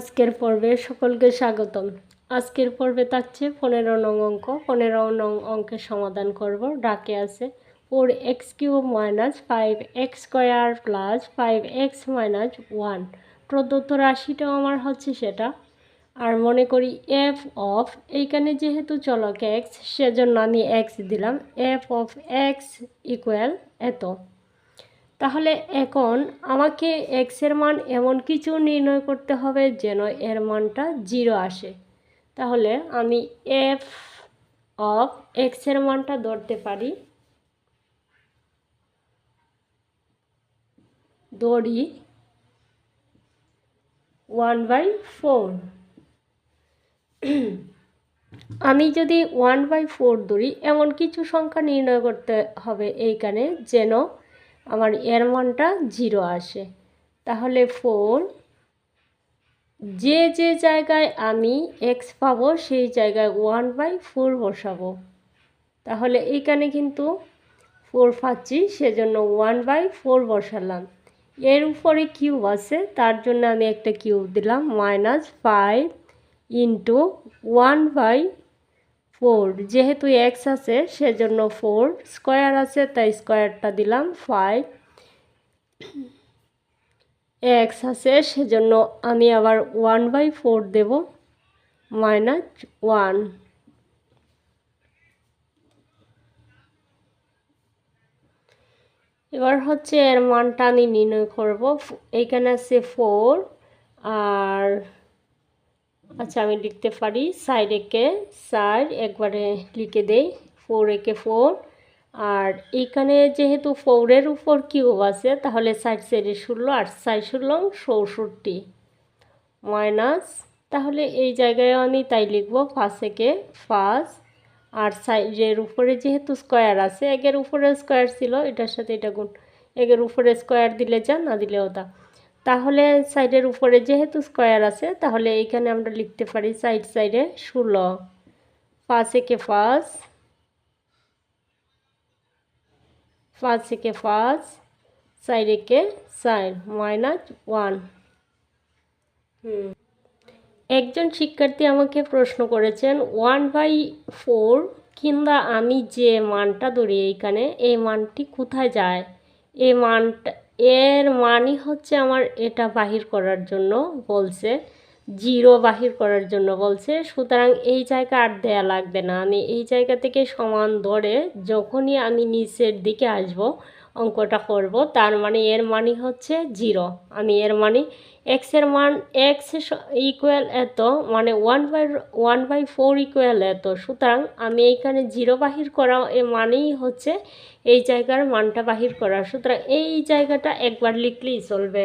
আজকের পর্বে সকলকে স্বাগতম। আজকের পর্বে থাকছে পনেরো নং অঙ্ক। পনেরো নং অঙ্কের সমাধান করব। ডাকে আছে ওর X cube minus five X square plus five X minus one প্রদত্ত রাশিটাও আমার হচ্ছে সেটা। আর মনে করি এফ অফ এইখানে যেহেতু চলক এক্স সেজন্য আমি এক্স দিলাম। এফ অফ এক্স ইকুয়াল এত। তাহলে এখন আমাকে এক্সের মান এমন কিছু নির্ণয় করতে হবে যেন এর মানটা জিরো আসে। তাহলে আমি এফ অফ এক্সের মানটা ধরতে পারি। দড়ি ওয়ান বাই ফোর আমি যদি ওয়ান বাই ফোর ধরি, এমন কিছু সংখ্যা নির্ণয় করতে হবে এইখানে যেন আমার এর মানটা জিরো আসে। তাহলে ফোর যে যে জায়গায় আমি এক্স পাবো, সেই জায়গায় ওয়ান বাই ফোর বসাবো। তাহলে এইখানে কিন্তু ফোর পাচ্ছি, সেজন্য ওয়ান বাই ফোর বসালাম। এর উপরে কিউব আছে, তার জন্য আমি একটা কিউব দিলাম minus five into one by four. যেহেতু এক্স আছে, সেজন্য ফোর। স্কোয়ার আছে, তাই স্কোয়ারটা দিলাম ফাইভ এক্স আছে, সেজন্য আমি আবার ওয়ান বাই ফোর দেব মাইনাস ওয়ান এবার হচ্ছে এর মানটা আমি নির্ণয় করব। এইখানে আছে ফোর আর আচ্ছা আমি লিখতে পারি সাইড একে সাইড একবারে লিখে দেই ফোর একে ফোর আর এইখানে যেহেতু ফোরের উপর কিউব আছে, তাহলে সাইড সাইডে ষোলো আর সাইড ষোলো চৌষট্টি। মাইনাস তাহলে এই জায়গায় আমি তাই লিখব ফার্স্ট একে ফার্স্ট আর সাইডের উপরে যেহেতু স্কোয়ার আছে, একের উপরে স্কোয়ার ছিল, এটার সাথে এটা গুণ। একের উপরে স্কোয়ার দিলে যা, না দিলেও তা। তাহলে সাইডের উপরে যেহেতু স্কোয়ার আছে, তাহলে এইখানে আমরা লিখতে পারি সাইড সাইডে ষোলো। পাঁচ একে পাঁচ পাঁচ একে পাঁচ সাইড একে সাইড মাইনাস ওয়ান। হুম। একজন শিক্ষার্থী আমাকে প্রশ্ন করেছেন, ওয়ান বাই ফোর কিংবা আমি যে মানটা ধরি এইখানে, এই মানটি কোথায় যায়? এই মানটা এর মানি হচ্ছে আমার এটা বাহির করার জন্য বলছে, জিরো বাহির করার জন্য বলছে, সুতরাং এই জায়গা আর দেয়া লাগবে না। আমি এই জায়গা থেকে সমান ধরে যখনই আমি নিচের দিকে আসব অঙ্কটা করব। তার মানে এর মানি হচ্ছে জিরো। আমি এর মানে এক্সের মান এক্স ইকুয়াল এত মানে one by one by four equal এত। সুতরাং আমি এইখানে জিরো বাহির করা এ মানেই হচ্ছে এই জায়গার মানটা বাহির করা। সুতরাং এই জায়গাটা একবার লিখলেই চলবে।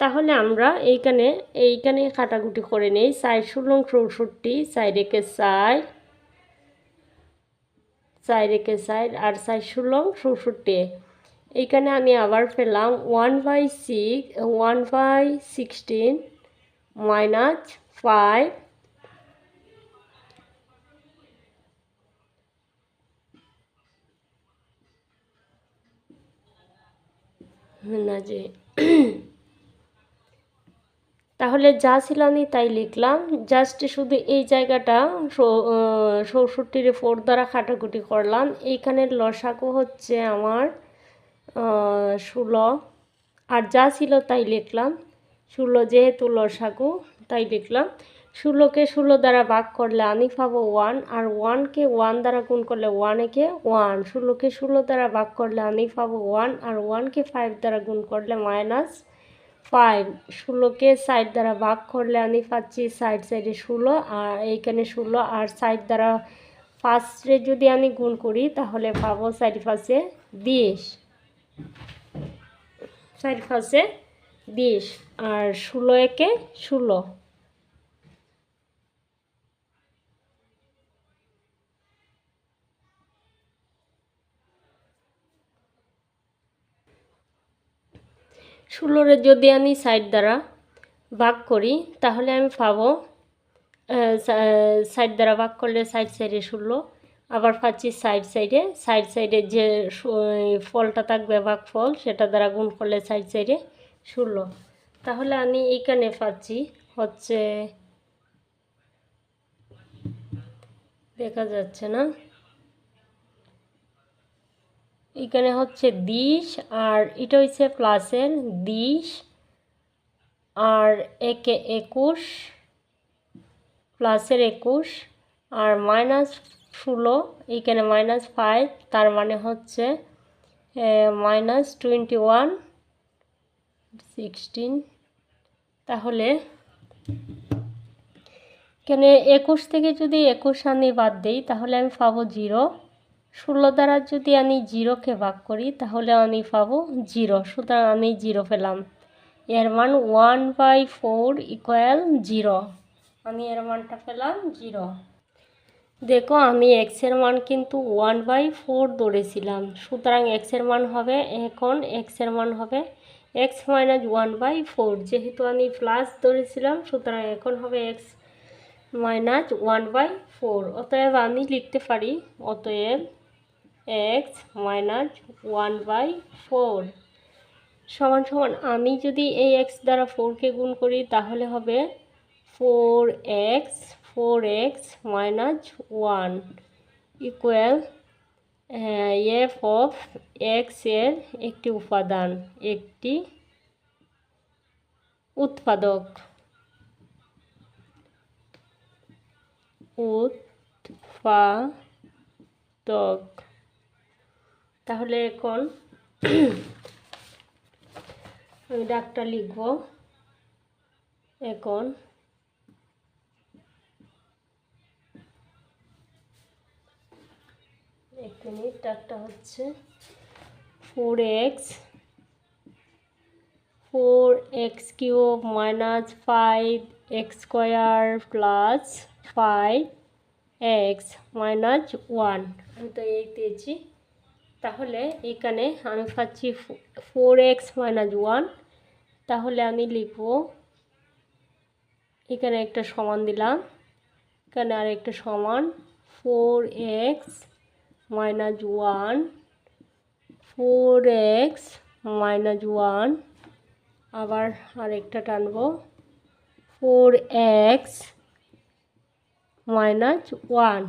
তাহলে আমরা এইখানে এইখানে কাটাকুটি করে নেই। সাইড ষোলো চৌষট্টি সাইড একে সাইড সাইড একে সাইড আর সাইড ষোলো চৌষট্টি এইখানে আমি আবার পেলাম one by six one by sixteen minus five না যে। তাহলে যা ছিল আমি তাই লিখলাম। জাস্ট শুধু এই জায়গাটা চৌষট্টির ফোর দ্বারা কাটাকুটি করলাম। এইখানের লসাকু হচ্ছে আমার ষোলো। আর যা ছিল তাই লিখলাম। ষোলো যেহেতু লসাকু তাই লিখলাম। ষোলোকে ষোলো দ্বারা ভাগ করলে আমি পাবো ওয়ান আর ওয়ানকে ওয়ান দ্বারা গুণ করলে ওয়ানেকে ওয়ান ষোলোকে ষোলো দ্বারা ভাগ করলে আমি পাবো ওয়ান আর ওয়ানকে ফাইভ দ্বারা গুণ করলে মাইনাস ফাইভ ষোলোকে সাইড দ্বারা ভাগ করলে আমি পাচ্ছি সাইড সাইডে ষোলো, আর এইখানে ষোলো, আর সাইড দ্বারা ফার্স্টে যদি আমি গুণ করি, তাহলে পাবো সাইড ফার্স্টে বিশ। সাইড পাঁচে বিশ আর ষোলো একে ষোলো। ষোলোরে যদি আমি সাইড দ্বারা ভাগ করি, তাহলে আমি পাবো সাইড দ্বারা ভাগ করলে সাইড সাইডে ষোলো। আবার পাচ্ছি সাইড সাইডে সাইড সাইডে যে ফলটা থাকবে ভাগ ফল, সেটা দ্বারা গুণ করলে সাইড সাইডে ষোলো। তাহলে আমি এইখানে পাচ্ছি হচ্ছে, দেখা যাচ্ছে না। এখানে হচ্ছে দিশ, আর এটা হচ্ছে প্লাসের দিশ, আর একে একুশ প্লাসের একুশ, আর মাইনাস ষোলো এইখানে মাইনাস ফাইভ তার মানে হচ্ছে মাইনাস টোয়েন্টি ওয়ান সিক্সটিন তাহলে এখানে একুশ থেকে যদি একুশ আনি বাদ দিই, তাহলে আমি পাবো জিরো ষোলো দ্বারা যদি আমি জিরোকে ভাগ করি, তাহলে আমি পাবো জিরো সুতরাং আমি জিরো পেলাম। এর মান one by four equal zero আমি এর মানটা পেলাম জিরো দেখো, আমি এক্সের মান কিন্তু ওয়ান বাই ফোর ধরেছিলাম। সুতরাং এক্সের মান হবে এখন এক্সের মান হবে X minus one by four যেহেতু আমি প্লাস ধরেছিলাম, সুতরাং এখন হবে X minus one by four অতএব আমি লিখতে পারি, অতএব X minus one by four সমান সমান, আমি যদি এই এক্স দ্বারা ফোরকে গুণ করি, তাহলে হবে four X four X minus one equal F of এক্সের একটি উপাদান, একটি উৎপাদক। উৎপাদক। তাহলে এখন আমি ডাকটা লিখব। এখন এক মিনিট ডাকটা হচ্ছে four X four X cube minus five X square plus five X minus one আমি তো এই পেয়েছি তাহলে এখানে আমি পাচ্ছি ফোর এক্স মাইনাস ওয়ান তাহলে আমি লিখব, এখানে একটা সমান দিলাম। এখানে আর একটা সমান four X minus one four X minus one আবার আরেকটা টানবো ফোর এক্স মাইনাস ওয়ান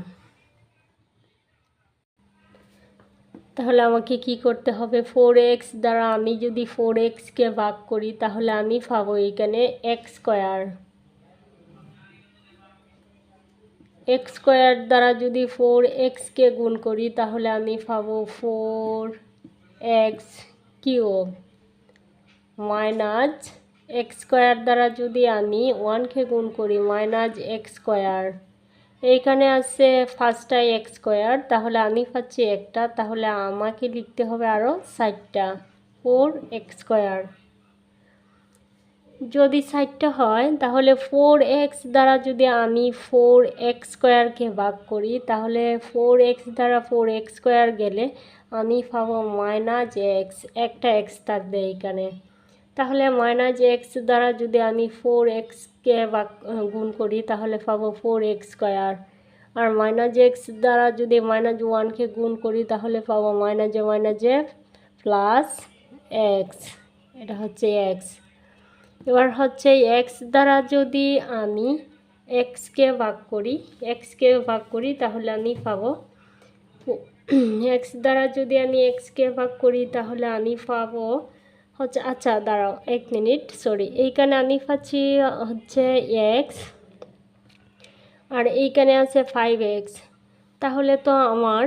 তাহলে আমাকে কি করতে হবে? ফোর এক্স দ্বারা আমি যদি ফোর এক্সকে ভাগ করি, তাহলে আমি পাবো এখানে এক্স স্কোয়ার এক্স স্কোয়ার দ্বারা যদি ফোর এক্সকে গুণ করি, তাহলে আমি পাবো four X cube. Minus X square দ্বারা যদি আমি ওয়ানকে গুণ করি, মাইনাস এক্স স্কোয়ার। এইখানে আছে ফার্স্টটা এক্স স্কোয়ার, তাহলে আমি পাচ্ছি একটা, তাহলে আমাকে লিখতে হবে আরও ষাটটা। Four X square. যদি ষাটটা হয়, তাহলে ফোর এক্স দ্বারা যদি আমি ফোর এক্স স্কোয়ারকে ভাগ করি, তাহলে ফোর এক্স দ্বারা ফোর এক্স স্কোয়ার গেলে আমি পাবো মাইনাস এক্স একটা এক্স থাকবে এইখানে। তাহলে মাইনাস এক্স দ্বারা যদি আমি ফোর এক্সকে ভাগ, গুণ করি, তাহলে পাবো ফোর এক্স স্কোয়ার আর মাইনাস এক্স দ্বারা যদি মাইনাস ওয়ানকে গুণ করি, তাহলে পাবো minus A minus A plus X এটা হচ্ছে এক্স এবার হচ্ছে এক্স দ্বারা যদি আমি এক্সকে ভাগ করি এক্সকে ভাগ করি তাহলে আমি পাবো। এক্স দ্বারা যদি আমি এক্সকে ভাগ করি তাহলে আমি পাবো হচ্ছে আচ্ছা দাঁড়াও, এক মিনিট সরি এইখানে আমি পাচ্ছি হচ্ছে এক্স আর এইখানে আছে ফাইভ এক্স তাহলে তো আমার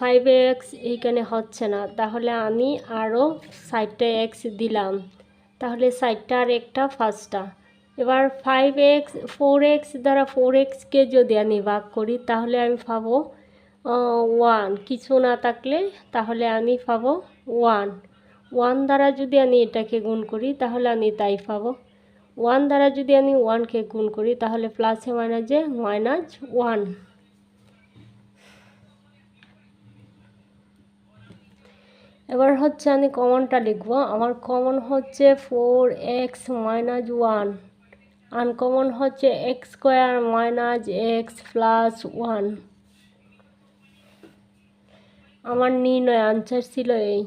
ফাইভ এক্স এইখানে হচ্ছে না। তাহলে আমি আরও সাইডটা এক্স দিলাম। তাহলে সাইডটা আর একটা ফার্স্টটা এবার ফাইভ এক্স ফোর এক্স দ্বারা ফোর এক্সকে যদি আমি ভাগ করি, তাহলে আমি পাবো ওয়ান কিছু না থাকলে তাহলে আমি পাবো ওয়ান ওয়ান দ্বারা যদি আমি এটাকে গুণ করি, তাহলে আমি তাই পাবো। ওয়ান দ্বারা যদি আমি ওয়ানকে গুণ করি, তাহলে প্লাসে মাইনাসে মাইনাস ওয়ান এবার হচ্ছে আমি কমনটা লিখব। আমার কমন হচ্ছে four X minus one uncommon হচ্ছে X square minus X plus one আমার নির্ণয় আনসার ছিল এই।